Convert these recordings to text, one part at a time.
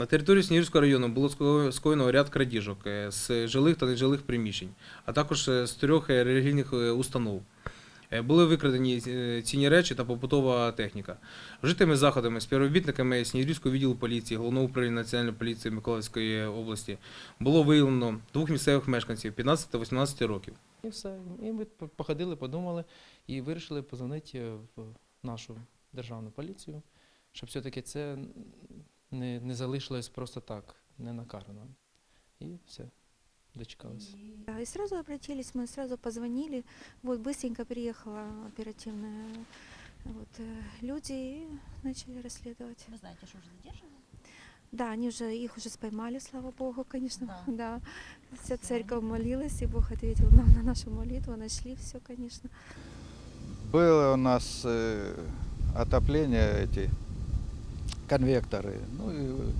На території Снігурського району було скоєно ряд крадіжок е, з жилих та нежилих приміщень, а також е, з трьох е, релігійних установ. Були викрадені цінні речі та побутова техніка. Вжитими заходами співробітниками Снігурівського відділу поліції Головного управління Національної поліції Миколаївської області було виявлено двох місцевих мешканців 15 та 18 років. І все. І ми походили, подумали і вирішили позвонити в нашу державну поліцію, щоб все-таки це не, не залишилось просто так, не накарано. І все, дочекалися. Да, и сразу обратились, мы сразу позвонили, вот быстренько приехала оперативная вот, э, люди и начали расследовать. Вы знаете, что уже задержаны? Да, они уже, их уже споймали, слава богу, конечно, Да. да. Вся церковь молилась, и Бог ответил нам на нашу молитву, нашли все, конечно. Было у нас э, отопление эти конвекторы, ну и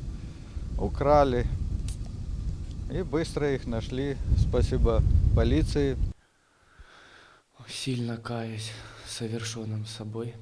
украли. И быстро их нашли, спасибо полиции. Сильно каюсь совершенным собой.